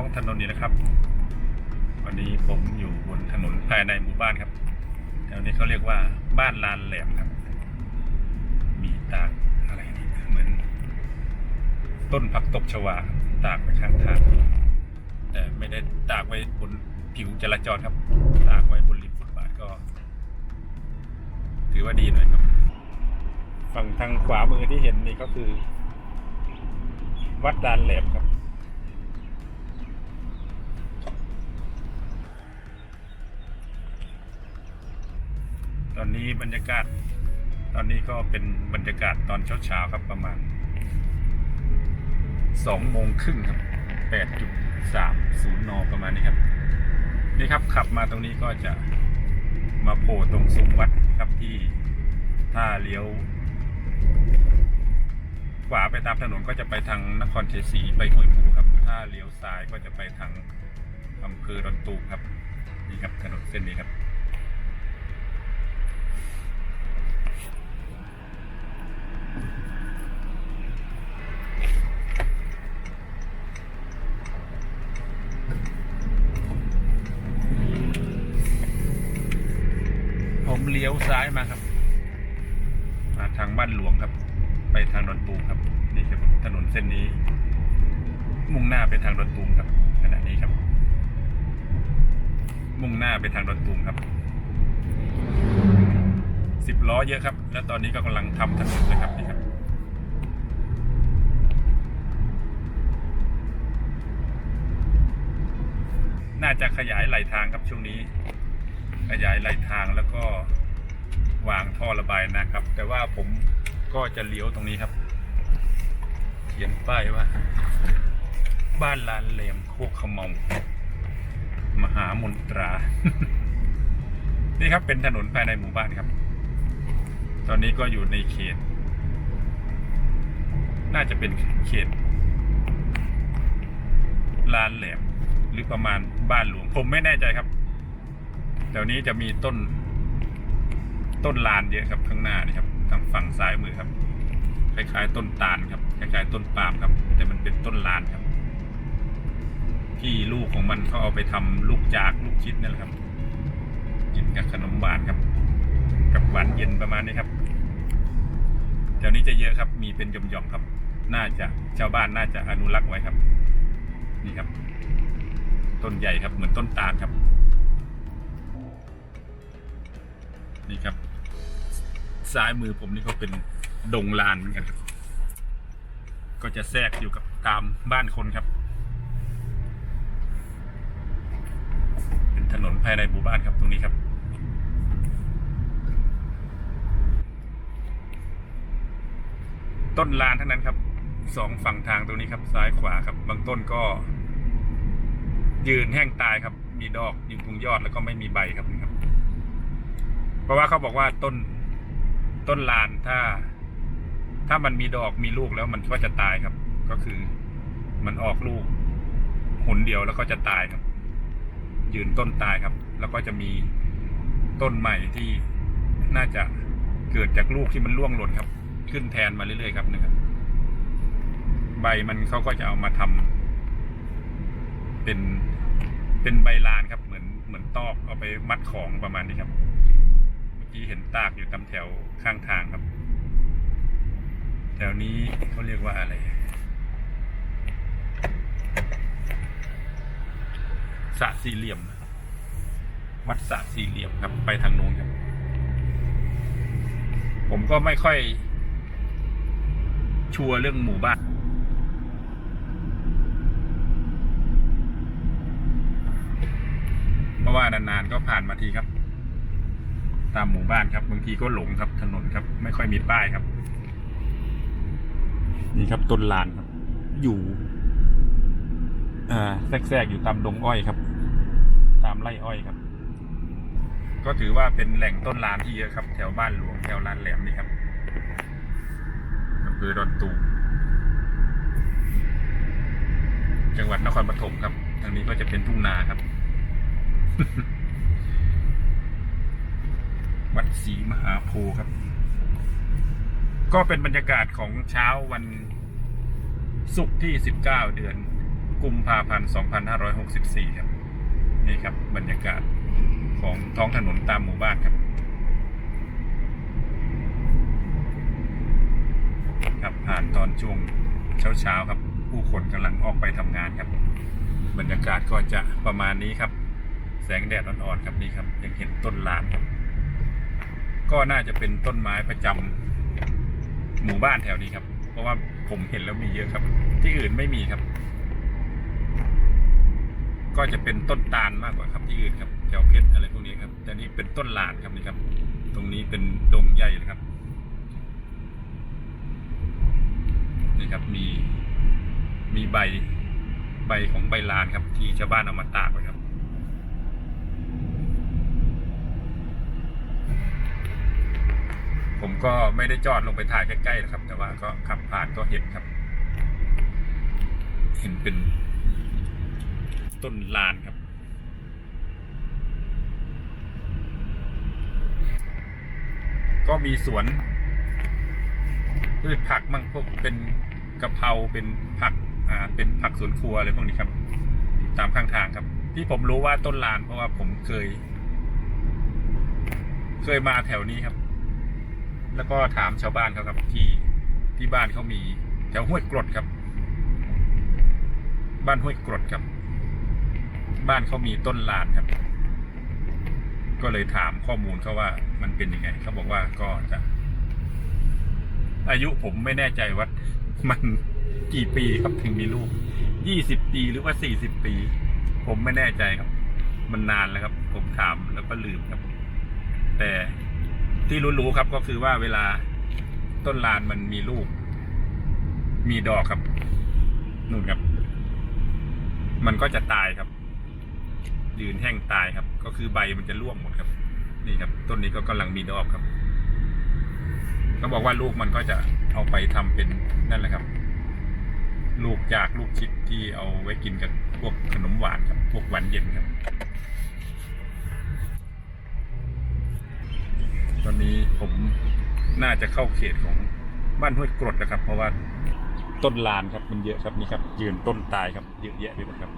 องถนนนี้นะครับ วันนี้ผมอยู่บนถนนภายในหมู่บ้านครับแถวนี้เขาเรียกว่าบ้านลานแหลมครับ มีตากอะไรนี่เหมือน ต้นผักตบชวาตากไว้ข้างทางแต่ไม่ได้ตากไว้บนผิวจราจรครับ ตากไว้บนริมฟุตบาทก็ ถือว่าดีหน่อยครับ ฝั่งทางขวามือที่เห็นนี่ก็คือ วัดลานแหลมครับ นนี้บรรยากาศ ตอนนี้ก็เป็นบรรยากาศตอนเช้าๆครับประมาณสองโมงครึ่งครับแปดจุดสามศูนย์นประมาณนี้ครับ นี่ครับขับมาตรงนี้ก็จะมาโผล่ตรงซุ้มวัดครับที่ถ้าเลี้ยวขวาไปตามถนนก็จะไปทางนครเชียงศรีไปห้วยภูครับ ถ้าเลี้ยวซ้ายก็จะไปทางอำเภอดอนตูครับนี่ครับถนนเส้นนี้ครับ ผมเลี้ยวซ้ายมาครับมาทางบ้านหลวงครับ ไปทางดอนตูมครับ นี่ครับถนนเส้นนี้ มุ่งหน้าไปทางดอนตูมครับขณะนี้ครับ มุ่งหน้าไปทางดอนตูมครับสิบล้อเยอะครับ แล้วตอนนี้ก็กำลังทำถนนเลยครับนี่ครับน่าจะขยายไหลทางครับช่วงนี้ ขยายไหลทางแล้วก็วางท่อระบายนะครับ แต่ว่าผมก็จะเลี้ยวตรงนี้ครับ เขียนป้ายว่า บ้านลานเหลมโคกขมองมหามนตรา นี่ครับเป็นถนนภายในหมู่บ้านครับ ตอนนี้ก็อยู่ในเขต น่าจะเป็นเขตลานแหลมหรือประมาณบ้านหลวงผมไม่แน่ใจครับ แถวนี้จะมีต้น ต้นลานเยอะครับข้างหน้านี่ครับทางฝั่งซ้ายมือครับ คล้าย ๆ ต้นตาลครับคล้ายๆ ต้นปาล์มครับ แต่มันเป็นต้นลานครับ ที่ลูกของมันเขาเอาไปทำลูกจากลูกชิดนั่นแหละครับ กินกับขนมหวานครับ กับหวานเย็นประมาณนี้ครับแถวนี้จะเยอะครับ มีเป็นหย่อมๆครับ น่าจะชาวบ้านน่าจะอนุรักษ์ไว้ครับ นี่ครับ ต้นใหญ่ครับเหมือนต้นตาลครับ นี่ครับ ซ้ายมือผมนี่ก็เป็นดงลานเหมือนกันครับ ก็จะแทรกอยู่กับตามบ้านคนครับ เป็นถนนภายในหมู่บ้านครับตรงนี้ครับต้นลานทั้งนั้นครับสองฝั่งทางตรงนี้ครับ ซ้ายขวาครับ บางต้นก็ ยืนแห้งตายครับ มีดอกอยู่ตรงยอดแล้วก็ไม่มีใบครับ รับเพราะว่าเขาบอกว่าต้นต้นลานถ้า ถ้ามันมีดอกมีลูกแล้วมันก็จะตายครับ ก็คือมันออกลูกหนเดียวแล้วก็จะตายครับ ยืนต้นตายครับ แล้วก็จะมีต้นใหม่ที่น่าจะเกิดจากลูกที่มันร่วงหล่นครับ ขึ้นแทนมาเรื่อยๆครับนะครับ ใบมันเขาก็จะเอามาทำเป็นเป็นใบลานครับ เหมือนเหมือนตอกเอาไปมัดของประมาณนี้ครับ กี้เห็นตากอยู่ตามแถวข้างทางครับ แถวนี้เขาเรียกว่าอะไรสะสี่เหลี่ยม วัดสะสี่เหลี่ยมครับ ไปทางนู้นครับ ผมก็ไม่ค่อย ชัวร์เรื่องหมู่บ้านเพราะว่านานๆก็ผ่านมาทีครับ ตามหมู่บ้านครับ บางทีก็หลงครับถนนครับ ไม่ค่อยมีป้ายครับ นี่ครับต้นลานครับ อยู่อ่าแทรกๆอยู่ตามดงอ้อยครับ ตามไร่อ้อยครับ ก็ถือว่าเป็นแหล่งต้นลานที่เยอะครับ แถวบ้านหลวงแถวลานแหลมนี่ครับอำเภอดอนตูมจังหวัดนครปฐมครับ ทางนี้ก็จะเป็นทุ่งนาครับ วัดศรีมหาโพธิ์ครับ ก็เป็นบรรยากาศของเช้าวันศุกร์ที่ 19 เดือนกุมภาพันธ์ 2564 ครับ นี่ครับ บรรยากาศของท้องถนนตามหมู่บ้านครับ ครับผ่านตอนช่วงเช้าๆครับ ผู้คนกำลังออกไปทำงานครับ บรรยากาศก็จะประมาณนี้ครับ แสงแดดอ่อนๆครับนี่ครับยังเห็นต้นลานครับ ก็น่าจะเป็นต้นไม้ประจำหมู่บ้านแถวนี้ครับ เพราะว่าผมเห็นแล้วมีเยอะครับ ที่อื่นไม่มีครับ ก็จะเป็นต้นตาลมากกว่าครับที่อื่นครับแถวเพชรอะไรพวกนี้ครับแต่นี่เป็นต้นลานครับนี่ครับ ตรงนี้เป็นดงใหญ่เลยครับนี่ครับมีมีใบใบของใบลานครับ ที่ชาวบ้านเอามาตากไว้ครับ ผมก็ไม่ได้จอดลงไปถ่ายใกล้ๆนะครับ แต่ว่าก็ขับผ่านก็เห็นครับ เห็นเป็นต้นลานครับ ก็มีสวนพืชผักมั่งพวกเป็นกะเพราเป็นผักอ่าเป็นผักสวนครัวอะไรพวกนี้ครับตามข้างทางครับ ที่ผมรู้ว่าต้นลานเพราะว่าผมเคย เคยมาแถวนี้ครับ แล้วก็ถามชาวบ้านเขาครับที่ที่บ้านเขามีแถวห้วยกรดครับ บ้านห้วยกรดครับ บ้านเขามีต้นลานครับ ก็เลยถามข้อมูลเขาว่ามันเป็นยังไงเขาบอกว่าก็จะ อายุผมไม่แน่ใจว่ามันกี่ปีครับถึงมีลูกยี่สิบปีหรือว่าสี่สิบปี ผมไม่แน่ใจครับ มันนานแล้วครับ ผมถามแล้วก็ลืมครับ แต่ ที่รู้ๆครับก็คือว่าเวลาต้นลานมันมีลูก มีดอกครับนู่นครับ มันก็จะตายครับ ยืนแห้งตายครับ ก็คือใบมันจะร่วงหมดครับ นี่ครับ ต้นนี้ก็กำลังมีดอกครับเขาบอกว่าลูกมันก็จะเอาไปทำเป็นนั่นแหละครับ ลูกจากลูกชิดที่เอาไว้กินกับพวกขนมหวานครับ พวกหวานเย็นครับ อนนี้ผมน่าจะเข้าเขตของบ้านห้วยกรดนะครับ เพราะว่าต้นลานครับมันเยอะครับนี่ครับ ยืนต้นตายครับเยอะแยะไปหมดครับ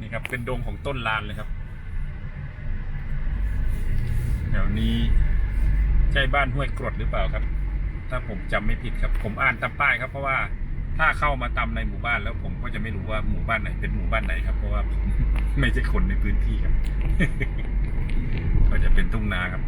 นี่ครับเป็นดงของต้นลานเลยครับแถวนี้ใช่บ้านห้วยกรดหรือเปล่าครับ ถ้าผมจำไม่ผิดครับ ผมอ่านตามป้ายครับเพราะว่า ถ้าเข้ามาตามในหมู่บ้านแล้วผมก็จะไม่รู้ว่าหมู่บ้านไหนเป็นหมู่บ้านไหนครับ เพราะว่าผมไม่ใช่คนในพื้นที่ครับ ก็จะเป็นทุ่งนาครับ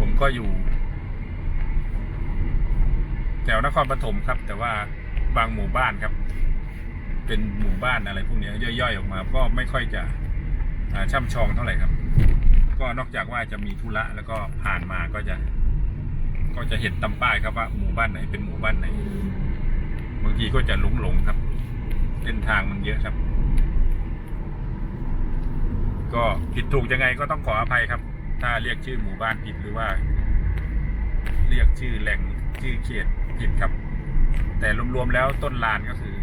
ผมก็อยู่แถวนครปฐมครับ แต่ว่าบางหมู่บ้านครับ เป็นหมู่บ้านอะไรพวกนี้ย่อยๆออกมา ก็ไม่ค่อยจะช่ำชองเท่าไหร่ครับ ก็นอกจากว่าจะมีธุระแล้วก็ผ่านมาก็จะ ก็จะเห็นตำป้ายครับว่าหมู่บ้านไหนเป็นหมู่บ้านไหน บางทีก็จะหลงหลงครับเส้นทางมันเยอะครับ ก็ผิดถูกยังไงก็ต้องขออภัยครับ ถ้าเรียกชื่อหมู่บ้านผิดหรือว่า เรียกชื่อแหล่งชื่อเขตผิดครับ แต่รวมๆแล้วต้นลานก็คือ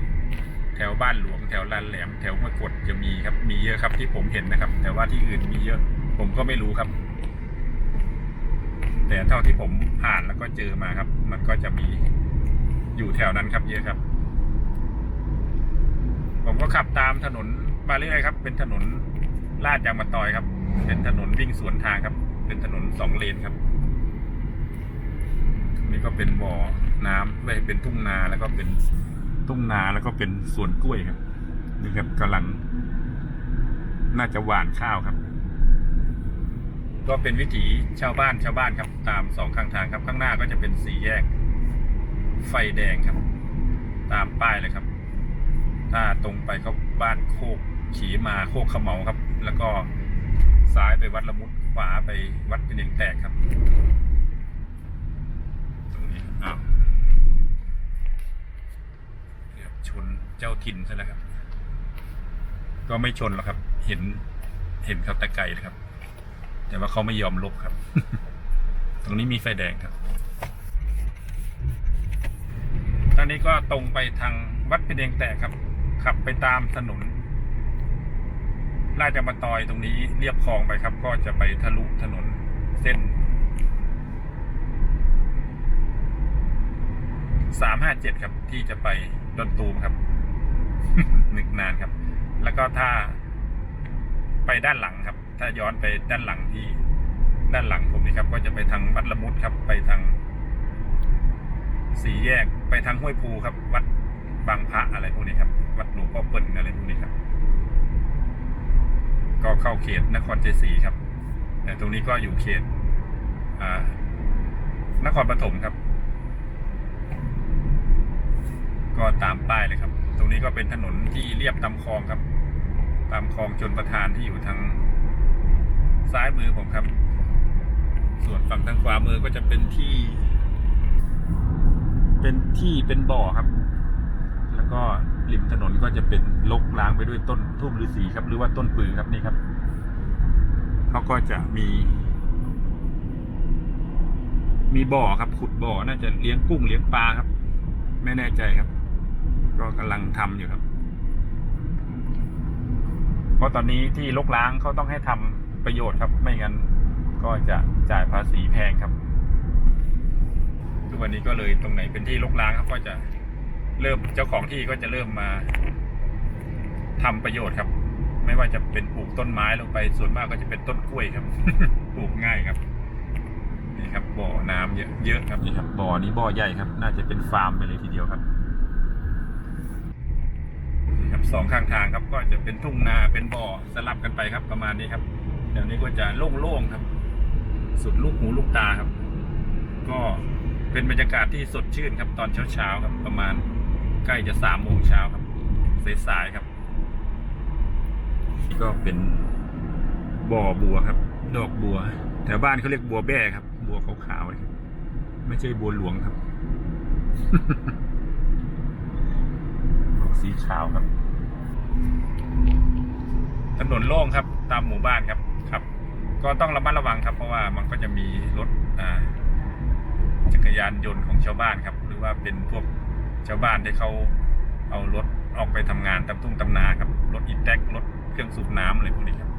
แถวบ้านหลวงแถวลานแหลม แถวห้วยกดจะมีครับ มีเยอะครับที่ผมเห็นนะครับ แต่ว่าที่อื่นมีเยอะ ผมก็ไม่รู้ครับ แต่เท่าที่ผมผ่านแล้วก็เจอมาครับ มันก็จะมีอยู่แถวนั้นครับเยอะครับ ผมก็ขับตามถนนมาเรื่อยๆครับ เป็นถนนลาดยางมะตอยครับ เป็นถนนวิ่งสวนทางครับ เป็นถนนสองเลนครับ นี่ก็เป็นบ่อน้ำไม่เป็นทุ่งนาแล้วก็เป็นทุ่งนาแล้วก็เป็นสวนกล้วยครับนี่ครับกำลัง น่าจะหว่านข้าวครับ ก็เป็นวิถีชาวบ้านชาวบ้านครับ ตามสองข้างทางครับ ข้างหน้าก็จะเป็นสี่แยก ไฟแดงครับ ตามป้ายเลยครับ ถ้าตรงไปก็บ้านโคกขีมาโคกขมเมาครับ แล้วก็ซ้ายไปวัดละมุดขวาไปวัดเป็นเองแตกครับ ตรงนี้อ้าวเกือบชนเจ้าถิ่นซะแล้วครับ ก็ไม่ชนหรอกครับ เห็นเห็นเขาต่ไกลเลยครับ แต่ว่าเขาไม่ยอมลบครับ ตรงนี้มีไฟแดงครับตอนนี้ก็ตรงไปทางวัดเป็นเองแตกครับ ขับไปตามถนนลาดยางมาตอยตรงนี้เรียบคลองไปครับ ก็จะไปทะลุถนนเส้นสามห้าเจ็ดครับ ที่จะไปดอนตูมครับนึกนานครับ แล้วก็ถ้าไปด้านหลังครับ ถ้าย้อนไปด้านหลังที่ด้านหลังผมนี่ครับ ก็จะไปทางวัดละมุดครับ ไปทางสี่แยกไปทางห้วยภูครับ วัดบางพระอะไรพวกนี้ครับ วัดหลวงพ่อเปิ่นอะไรพวกนี้ครับ ก็เข้าเขตนครชัยศรีครับ แต่ตรงนี้ก็อยู่เขตอ่านครปฐมครับ ก็ตามป้ายเลยครับ ตรงนี้ก็เป็นถนนที่เรียบตามคลองครับ ตามคลองชนประทานที่อยู่ทาง ซ้ายมือผมครับ ส่วนฝั่งทางขวามือก็จะเป็นที่ เป็นที่เป็นบ่อครับ แล้วก็ริมถนนก็จะเป็นลกล้างไปด้วยต้นทุ่มฤาษีครับ หรือว่าต้นปือครับนี่ครับเขาก็จะมี มีบ่อครับ ขุดบ่อน่าจะเลี้ยงกุ้งเลี้ยงปลาครับ ไม่แน่ใจครับ ก็กำลังทำอยู่ครับ เพราะตอนนี้ที่ลกล้างเขาต้องให้ทำ ประโยชน์ครับ ไม่งั้นก็จะจ่ายภาษีแพงครับ ทุกวันนี้ก็เลยตรงไหนเป็นที่ลกล้างเขาก็จะเริ่มเจ้าของที่ก็จะเริ่มมาทำประโยชน์ครับ ไม่ว่าจะเป็นปลูกต้นไม้ลงไปส่วนมากก็จะเป็นต้นกล้วยครับ ปลูกง่ายครับนี่ครับบ่อน้ำเยอะเยอะครับนี่ครับบ่อนี้บ่อใหญ่ครับ น่าจะเป็นฟาร์มไปเลยทีเดียวครับนี่ครับสองข้างทางครับก็จะเป็นทุ่งนาเป็นบ่อสลับกันไปครับประมาณนี้ครับเดี๋ยวนี้ก็จะโล่งๆครับ สุดลูกหูลูกตาครับ ก็เป็นบรรยากาศที่สดชื่นครับ ตอนเช้าๆครับ ประมาณใกล้จะสามโมงเช้าครับสายๆครับ ก็เป็นบ่อบัวครับ ดอกบัวแถวบ้านเขาเรียกบัวแบ้ครับ บัวขาวๆเลยครับไม่ใช่บัวหลวงครับสีขาวครับ ถนนโล่งครับ ตามหมู่บ้านครับ ครับ ก็ต้องระมัดระวังครับ เพราะว่ามันก็จะมีรถจักรยานยนต์ของชาวบ้านครับ หรือว่าเป็นพวกชาวบ้านที่เขาเอารถออกไปทำงานตามทุ่งตำนาครับรถอีแท็กรถเครื่องสูบน้ำอะไรพวกนี้ครับ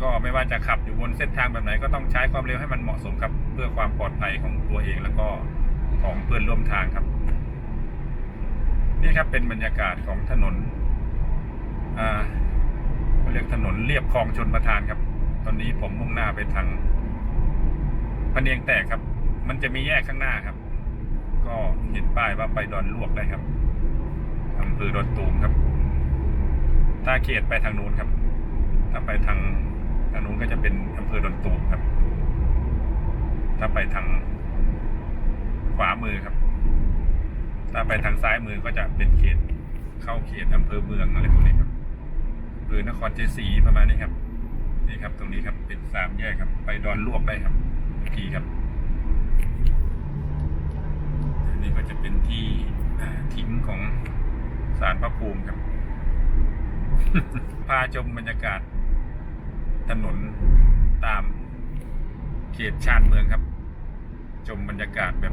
ก็ไม่ว่าจะขับอยู่บนเส้นทางแบบไหนก็ต้องใช้ความเร็วให้มันเหมาะสมครับ เพื่อความปลอดภัยของตัวเองแล้วก็ของเพื่อนร่วมทางครับนี่ครับเป็นบรรยากาศของถนนอ่า เรียกถนนเรียบคลองชนประทานครับ ตอนนี้ผมมุ่งหน้าไปทางพะเนียงแตกครับ มันจะมีแยกข้างหน้าครับ ก็เห็นป้ายว่าไปดอนลวกได้ครับอำเภอดอนตูมครับ ถ้าเขตไปทางนู้นครับ ถ้าไปทางทางนู้นก็จะเป็นอำเภอดอนตูมครับ ถ้าไปทางขวามือครับ ถ้าไปทางซ้ายมือก็จะเป็นเขตเข้าเขตอำเภอเมืองอะไรพวกนี้ครับือนครเจศรีประมาณนี้ครับนี่ครับ ตรงนี้ครับเป็นสามแยกครับ ไปดอนลวกได้ครับเมื่อกี้ครับอันนี้ก็จะเป็นที่ทิ้งของสารพระภูมิครับ พาชมบรรยากาศ ถนนตามเขตชานเมืองครับ ชมบรรยากาศแบบ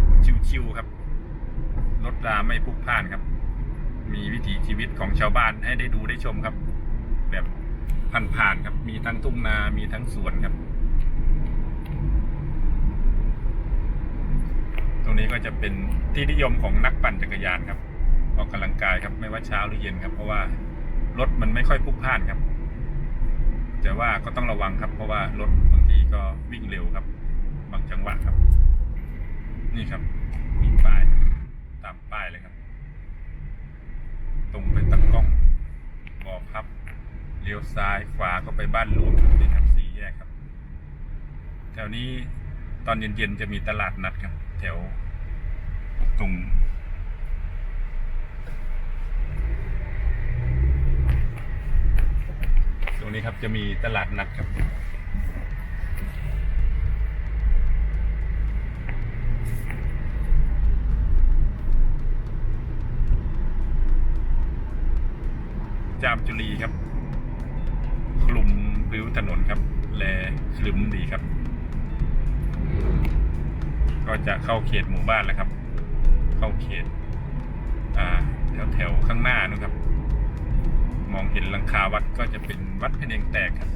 ชิวๆครับรถราไม่พลุกพล่านครับ มีวิถีชีวิตของชาวบ้านให้ได้ดูได้ชมครับ แบบผ่านๆครับ มีทั้งทุ่งนา มีทั้งสวนครับ ตรงนี้ก็จะเป็นที่นิยมของนักปั่นจักรยานครับ ออกกำลังกายครับ ไม่ว่าเช้าหรือเย็นครับ เพราะว่ารถมันไม่ค่อยพุกพ่านครับ แต่ว่าก็ต้องระวังครับ เพราะว่ารถบางทีก็วิ่งเร็วครับ บางจังหวะครับ นี่ครับ มีป้ายตามป้ายเลยครับ ตรงไปตะกล้องบอกครับ เลี้ยวซ้ายขวาก็ไปบ้านหลวงนี่ครับสี่แยกครับ แถวนี้ตอนเย็นๆจะมีตลาดนัดครับ แถวตรงตรงนี้ครับจะมีตลาดนัดครับจามจุลีครับ ถนนครับ แลคลึมดีครับ ก็จะเข้าเขตหมู่บ้านแล้วครับ เข้าเขตอ่าแถวแถวๆข้างหน้านะครับ มองเห็นหลังคาวัดก็จะเป็นวัดพเนงแตกครับ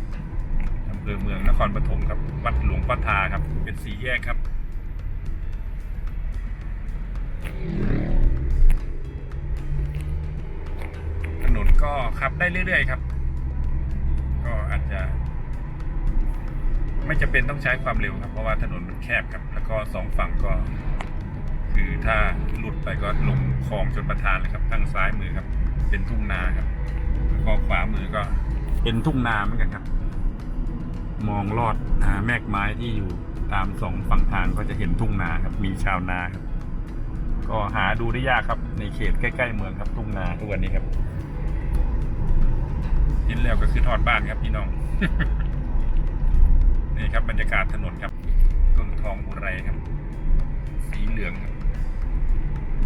อำเภอเมืองนครปฐมครับ วัดหลวงพ่อทาครับ เป็นสีแยกครับถนนก็ขับได้เรื่อยๆครับ จะไม่จะเป็นต้องใช้ความเร็วครับ เพราะว่าถนนมันแคบครับ แล้วก็สองฝั่งก็ คือถ้าหลุดไปก็ลงคลองชนประทานเลยครับทางซ้ายมือครับ เป็นทุ่งนาครับแล้วก็ขวามือก็เป็นทุ่งนาเหมือนกันครับ มองลอดหาแมกไม้ที่อยู่ตามสองฝั่งทางก็จะเห็นทุ่งนาครับ มีชาวนาครับ ก็หาดูได้ยากครับ ในเขตใกล้ ๆ เมืองครับทุ่งนาทุกวันนี้ครับ เห็นแล้วก็คือทอดบ้านครับพี่น้อง นี่ครับบรรยากาศถนนครับ ต้นทองอุไรครับ สีเหลืองครับ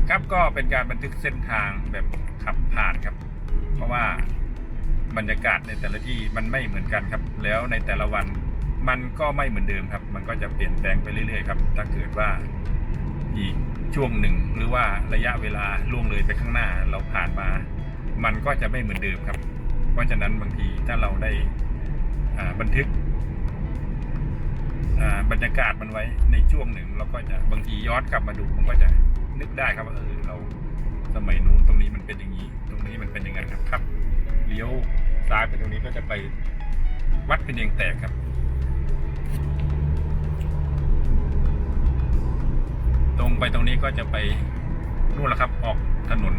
ครับก็เป็นการบันทึกเส้นทางแบบขับผ่านครับ เพราะว่าบรรยากาศในแต่ละที่มันไม่เหมือนกันครับ แล้วในแต่ละวันมันก็ไม่เหมือนเดิมครับ มันก็จะเปลี่ยนแปลงไปเรื่อยๆครับ ถ้าเกิดว่าอีกช่วงหนึ่งหรือว่าระยะเวลาล่วงเลยไปข้างหน้าเราผ่านมา มันก็จะไม่เหมือนเดิมครับ ราะฉะนั้นบางทีถ้าเราได้บันทึกบรรยากาศมันไว้ในช่วงหนึ่งเราก็จะบางทีย้อนกลับมาดูมันก็จะนึกได้ครับว่าเออเราสมัยนู้นตรงนี้มันเป็นอย่างนี้ ตรงนี้มันเป็นอย่างนั้นครับครับเลี้ยวซ้ายไปตรงนี้ก็จะไปวัดเป็นเองแตกครับ ตรงไปตรงนี้ก็จะไปนู่นแหละครับ ออกถนน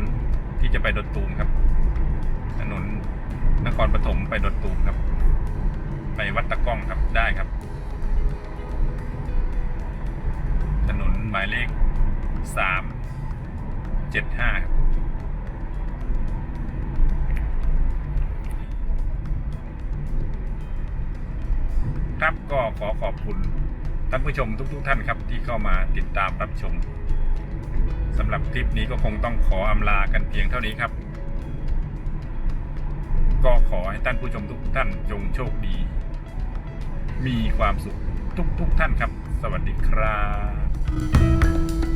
ที่จะไปดอนตูมครับ ถนน นครปฐมไปดอนตูมครับ ไปวัดตะก้องครับได้ครับ ถนนหมายเลขสามเจ็ดห้าครับครับก็ขอขอบคุณท่านผู้ชมทุกๆทท่านครับที่เข้ามาติดตามรับชมสำหรับคลิปนี้ก็คงต้องขออำลากันเพียงเท่านี้ครับ ก็ขอให้ท่านผู้ชมทุกท่านจงโชคดี มีความสุขทุกๆทท่านครับ สวัสดีครับ